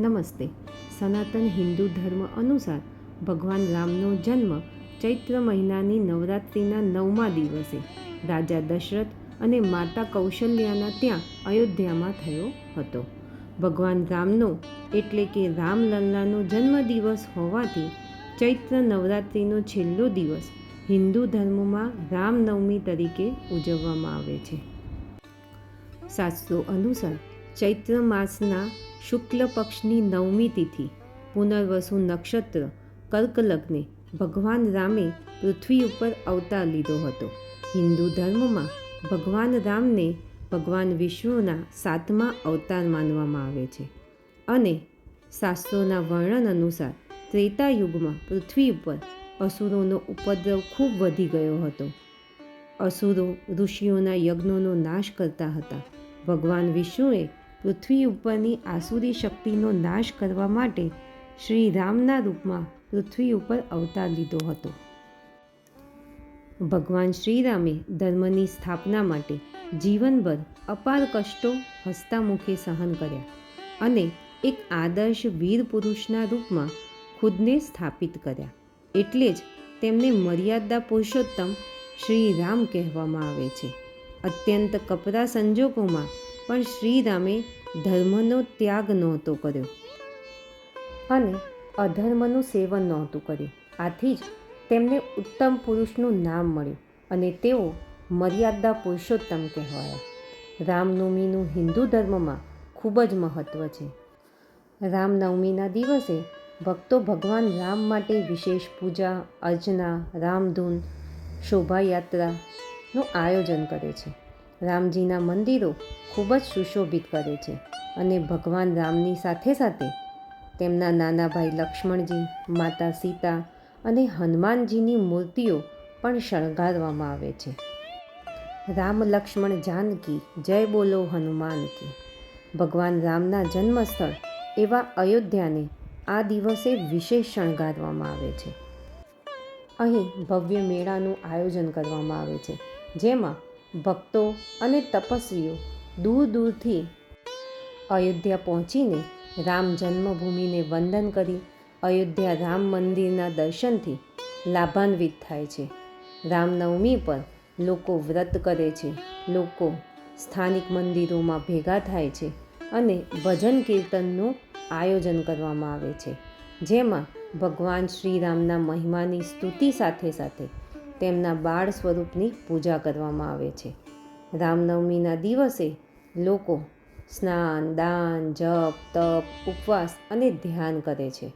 નમસ્તે. સનાતન હિન્દુ ધર્મ અનુસાર ભગવાન રામનો જન્મ ચૈત્ર મહિનાની નવરાત્રિના નવમા દિવસે રાજા દશરથ અને માતા કૌશલ્યાના ત્યાં અયોધ્યામાં થયો હતો. ભગવાન રામનો એટલે કે રામલલ્લાનો જન્મદિવસ હોવાથી ચૈત્ર નવરાત્રિનો છેલ્લો દિવસ હિન્દુ ધર્મમાં રામનવમી તરીકે ઉજવવામાં આવે છે. શાસ્ત્રો અનુસાર ચૈત્ર માસના શુક્લ પક્ષની નવમી તિથિ, પુનર્વસુ નક્ષત્ર કર્ક લગ્ને ભગવાન રામે પૃથ્વી ઉપર અવતાર લીધો હતો. હિન્દુ ધર્મમાં ભગવાન રામને ભગવાન વિષ્ણુના સાતમા અવતાર માનવામાં આવે છે અને શાસ્ત્રોના વર્ણન અનુસાર ત્રેતા યુગમાં પૃથ્વી ઉપર અસુરોનો ઉપદ્રવ ખૂબ વધી ગયો હતો. અસુરો ઋષિઓના યજ્ઞોનો નાશ કરતા હતા. ભગવાન વિષ્ણુએ પૃથ્વી ઉપરની આસુરી શક્તિનો નાશ કરવા માટે શ્રી રામના રૂપમાં પૃથ્વી ઉપર અવતાર લીધો હતો. ભગવાન શ્રીરામે ધર્મની સ્થાપના માટે જીવનભર અપાર કષ્ટો હસ્તામુખે સહન કર્યા અને એક આદર્શ વીર પુરુષના રૂપમાં ખુદને સ્થાપિત કર્યા. એટલે જ તેમને મર્યાદા પુરુષોત્તમ શ્રી રામ કહેવામાં આવે છે. અત્યંત કપરા સંજોગોમાં પણ શ્રીરામે ધર્મનો ત્યાગ નહોતો કર્યો. અને અધર્મનું સેવન નહોતું કર્યું. આથી જ તેમને ઉત્તમ પુરુષનું નામ મળ્યું અને તેઓ મર્યાદા પુરુષોત્તમ કહેવાયા. રામનવમીનું હિન્દુ ધર્મમાં ખૂબ જ મહત્ત્વ છે. રામનવમીના દિવસે ભક્તો ભગવાન રામ માટે વિશેષ પૂજા, અર્ચના, રામધૂન, શોભાયાત્રાનું આયોજન કરે છે. રામજીના મંદિરો ખૂબ જ સુશોભિત કરે છે અને ભગવાન રામની સાથે સાથે તેમના નાના ભાઈ લક્ષ્મણજી, માતા સીતા અને હનુમાનજીની મૂર્તિઓ પણ શણગારવામાં આવે છે. રામ લક્ષ્મણ જાનકી, જય બોલો હનુમાન કી. ભગવાન રામના જન્મસ્થળ એવા અયોધ્યાને આ દિવસે વિશેષ શણગારવામાં આવે છે. અહીં ભવ્ય મેળાનું આયોજન કરવામાં આવે છે, જેમાં ભક્તો અને તપસ્વીઓ દૂર દૂરથી અયોધ્યા પહોંચીને રામ જન્મભૂમિને વંદન કરી અયોધ્યા રામ મંદિરના દર્શનથી લાભાન્વિત થાય છે. રામનવમી પર લોકો વ્રત કરે છે. લોકો સ્થાનિક મંદિરોમાં ભેગા થાય છે અને ભજન કીર્તનનું આયોજન કરવામાં આવે છે. જેમાં ભગવાન શ્રીરામના મહિમાની સ્તુતિ સાથે સાથે તેમના બાળ સ્વરૂપની પૂજા કરવામાં આવે છે. રામનવમીના દિવસે લોકો સ્નાન, દાન, જપ, તપ, ઉપવાસ અને ધ્યાન કરે છે.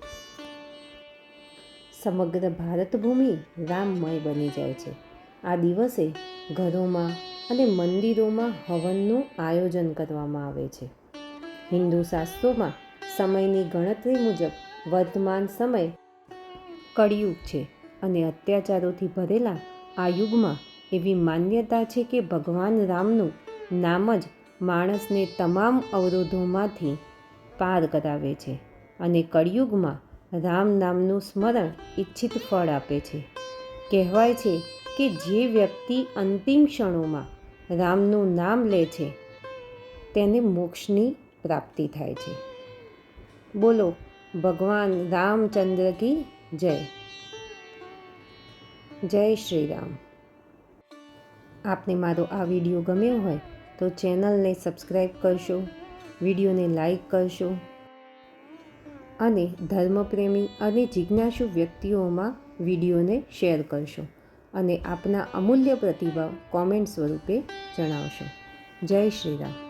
સમગ્ર ભારત ભૂમિ રામમય બની જાય છે. આ દિવસે ઘરોમાં અને મંદિરોમાં હવનનું આયોજન કરવામાં આવે છે. હિન્દુ શાસ્ત્રોમાં સમયની ગણતરી મુજબ વર્તમાન સમય કળિયુગ છે. અને અત્યાચારોથી ભરેલા આ યુગમાં એવી માન્યતા છે કે ભગવાન રામનું નામ જ માણસને તમામ અવરોધોમાંથી પાર કરાવે છે અને કળિયુગમાં રામ નામનું સ્મરણ ઈચ્છિત ફળ આપે છે. કહેવાય છે કે જે વ્યક્તિ અંતિમ ક્ષણોમાં રામનું નામ લે છે, તેને મોક્ષની પ્રાપ્તિ થાય છે. બોલો, ભગવાન રામચંદ્ર કી જય. જય શ્રી રામ. આપને મારો આ વીડિયો ગમ્યો હોય તો ચેનલને સબસ્ક્રાઈબ કરશો, વિડીયોને લાઈક કરશો અને ધર્મપ્રેમી અને જિજ્ઞાસુ વ્યક્તિઓમાં વિડીયોને શેર કરશો અને આપના અમૂલ્ય પ્રતિભાવ કોમેન્ટ સ્વરૂપે જણાવશો. જય શ્રી રામ.